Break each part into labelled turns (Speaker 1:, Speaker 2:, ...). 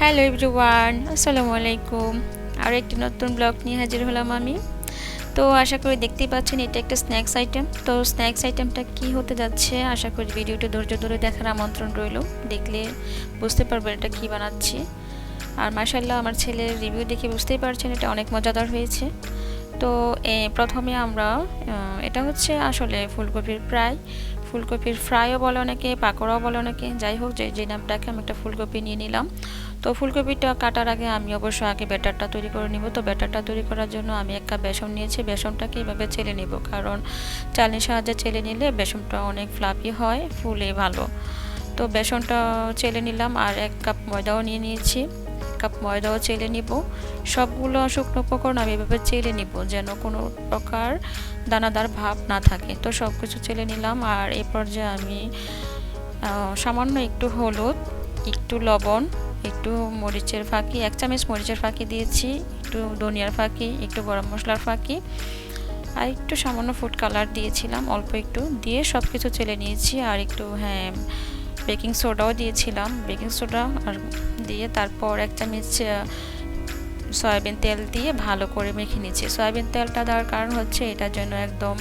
Speaker 1: Hello everyone আসসালামু আলাইকুম। আর একটি নতুন ব্লগ নিয়ে হাজির হলাম আমি। তো আশা করি দেখতেই পাচ্ছেন, এটা একটা স্ন্যাক্স আইটেম তো স্ন্যাক্স আইটেমটা কি হতে যাচ্ছে? আশা করি ভিডিওটা ধৈর্য ধরে দেখার আমন্ত্রণ রইল। দেখলে বুঝতে পারবেন এটা কি বানাচ্ছি। আর মাসাল্লাহ আমার ছেলের রিভিউ দেখে বুঝতেই পারছেন, এটা অনেক মজাদার হয়েছে। তো প্রথমে আমরা এটা হচ্ছে আসলে ফুলকপির প্রায় ফুলকপির ফ্রাইও বলে অনেকে, পাকোড়াও বলে অনেকে। যাই হোক, যে যে নামটাকে আমি একটা ফুলকপি নিয়ে নিলাম। তো ফুলকপিটা কাটার আগে আমি অবশ্য আগে ব্যাটারটা তৈরি করে নিব। তো ব্যাটারটা তৈরি করার জন্য আমি এক কাপ বেসন নিয়েছি। বেসনটাকে এভাবে চেলে নিব। কারণ চালনির সাহায্যে চেলে নিলে বেসনটা অনেক ফ্লাপি হয়, ফুলে ভালো। তো বেসনটা চেলে নিলাম আর এক কাপ ময়দাও নিয়ে নিয়েছি। কাপ ময়দাও চেলে নিব। সবগুলো শুকনো উপকরণ আমি এভাবে চেলে নিব যেন কোনো প্রকার দানাদার ভাব না থাকে। তো সব কিছু চেলে নিলাম আর এই পর্যায়ে আমি সামান্য একটু হলুদ, একটু লবণ একটু মরিচের ফাঁকি, এক চামচ মরিচের ফাঁকি দিয়েছি, একটু ধনিয়ার ফাঁকি, একটু গরম মশলার ফাঁকি, আর একটু সামান্য ফুড কালার দিয়েছিলাম, অল্প একটু দিয়ে সব কিছু চেলে নিয়েছি, আর একটু হ্যাঁ বেকিং সোডাও দিয়েছিলাম বেকিং সোডা আর দিয়ে তারপর এক চামচ সয়াবিন তেল দিয়ে ভালো করে মেখে নিচ্ছি সয়াবিন তেলটা দেওয়ার কারণ হচ্ছে এটার জন্য একদম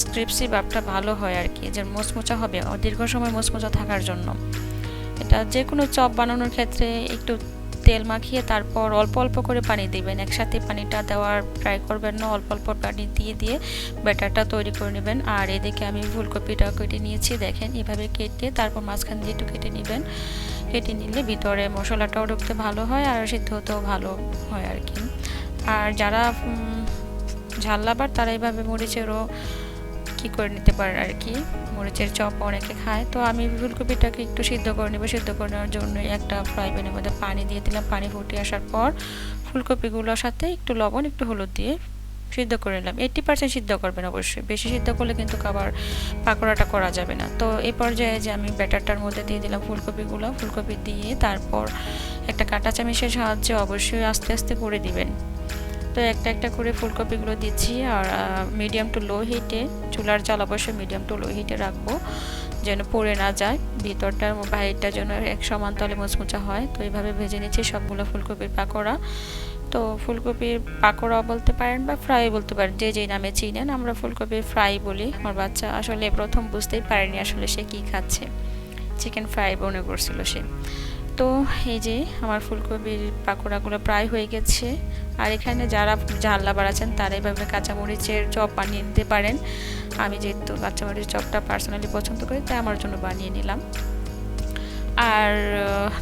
Speaker 1: স্ক্রিপসি ভাবটা ভালো হয় আর কি, যে মোচমোচা হবে দীর্ঘ সময় মোচমোচা থাকার জন্য। এটা যে কোনো চপ বানানোর ক্ষেত্রে একটু তেল মাখিয়ে তারপর অল্প অল্প করে পানি দিবেন। একসাথে পানিটা দেওয়ার ট্রাই করবেন না, অল্প অল্প পানি দিয়ে দিয়ে ব্যাটারটা তৈরি করে নেবেন। আর এদিকে আমি ফুলকপিটা কেটে নিয়েছি, দেখেন এভাবে কেটে তারপর মাঝখান দিয়ে একটু কেটে নেবেন। কেটে নিলে ভিতরে মশলাটাও ঢুকতে ভালো হয় আর সিদ্ধ হতেও ভালো হয় আর কি। আর যারা ঝাল লাবার তারা এইভাবে মরিচেরও কি করে নিতে পারেন আর কি? মরিচের চপ অনেকে খায়। তো আমি ফুলকপিটাকে একটু সিদ্ধ করে নেব। সিদ্ধ করে নেওয়ার জন্য একটা ফ্রাই প্যানের মধ্যে পানি দিয়ে দিলাম। পানি ফুটে আসার পর ফুলকপিগুলোর সাথে একটু লবণ, একটু হলুদ দিয়ে সিদ্ধ করে নিলাম। এইটি পার্সেন্ট সিদ্ধ করবেন অবশ্যই। বেশি সিদ্ধ করলে কিন্তু খাবার পাকোড়াটা করা যাবে না। তো এই পর্যায়ে যে আমি ব্যাটারটার মধ্যে দিয়ে দিলাম ফুলকপিগুলো, ফুলকপি দিয়ে তারপর একটা কাঁটা চামিচের সাহায্যে অবশ্যই আস্তে আস্তে করে দিবেন। তো একটা একটা করে ফুলকপিগুলো দিচ্ছি আর মিডিয়াম টু লো হিটে চুলার জাল অবশ্যই মিডিয়াম টু লো হিটে রাখব যেন পড়ে না যায়। ভিতরটা বাইরটা যেন এক সমান তলে মুচমুচা হয়। তো এইভাবে ভেজে নিচ্ছি সবগুলো ফুলকপির পাকোড়া। তো ফুলকপির পাকোড়া বলতে পারেন বা ফ্রাই বলতে পারেন, যে যেই নামে চিনেন, আমরা ফুলকপির ফ্রাই বলি। আমার বাচ্চা আসলে প্রথম বুঝতেই পারেনি আসলে সে কী খাচ্ছে। চিকেন ফ্রাই মনে করছিল সে। তো এই যে আমার ফুলকপির পাকোড়াগুলো প্রায় হয়ে গেছে। আর এখানে যারা ঝাল্লা বাড়াচ্ছেন তারা এইভাবে কাঁচামরিচের চপ বানিয়ে নিতে পারেন। আমি যেহেতু কাঁচামরিচের চপটা পার্সোনালি পছন্দ করি, তাই আমার জন্য বানিয়ে নিলাম। আর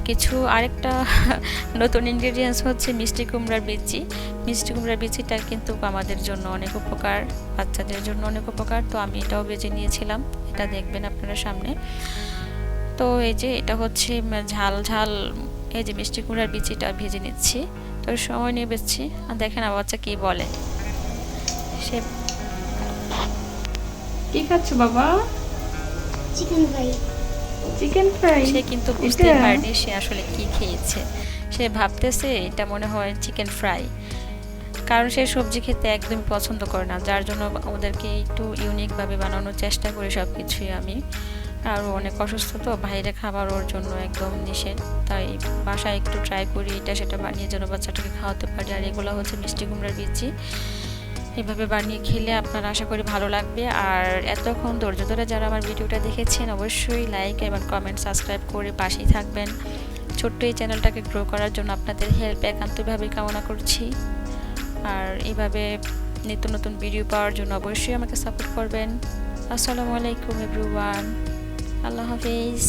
Speaker 1: কিছু আরেকটা নতুন ইনগ্রেডিয়েন্টস হচ্ছে মিষ্টি কুমড়ার বিচি। মিষ্টি কুমড়ার বিচিটা কিন্তু আমাদের জন্য অনেক উপকার, বাচ্চাদের জন্য অনেক উপকার। তো আমি এটাও বেজে নিয়েছিলাম। এটা দেখবেন আপনারা সামনে। তো এই যে এটা হচ্ছে ঝাল ঝাল এই যে মিষ্টি কুমড়ার বিচিটা ভেজে নিচ্ছি। তো সময় নিয়ে বেচছি। আর দেখেন আমার বাচ্চা কি বলে। সে
Speaker 2: কি খাচ্ছ বাবা?
Speaker 3: চিকেন ফ্রাই
Speaker 2: চিকেন ফ্রাই
Speaker 1: সে কিন্তু বুঝতে পারেনি সে আসলে কি খেয়েছে। সে ভাবতেছে এটা মনে হয় চিকেন ফ্রাই কারণ সে সবজি খেতে একদমই পছন্দ করে না। যার জন্য ওদেরকে একটু ইউনিকভাবে বানানোর চেষ্টা করি সব কিছুই আমি। আর অনেক অসুস্থ তো, বাইরে খাবার ওর জন্য একদম নিষেধ। তাই বাসায় একটু ট্রাই করি এটা, সেটা বানিয়ে যেন বাচ্চাটাকে খাওয়াতে পারি। আর এগুলো হচ্ছে মিষ্টি কুমড়ার বিচি। এভাবে বানিয়ে খেলে আপনার আশা করি ভালো লাগবে। আর এতক্ষণ ধৈর্য ধরে যারা আমার ভিডিওটা দেখেছেন, অবশ্যই লাইক এবং কমেন্ট সাবস্ক্রাইব করে পাশেই থাকবেন। ছোট্ট এই চ্যানেলটাকে গ্রো করার জন্য আপনাদের হেল্প একান্তভাবে কামনা করছি। আর এইভাবে নিত্য নতুন ভিডিও পাওয়ার জন্য অবশ্যই আমাকে সাপোর্ট করবেন। আসসালামু আলাইকুম এভরিওয়ান আল্লাহ হাফিজ।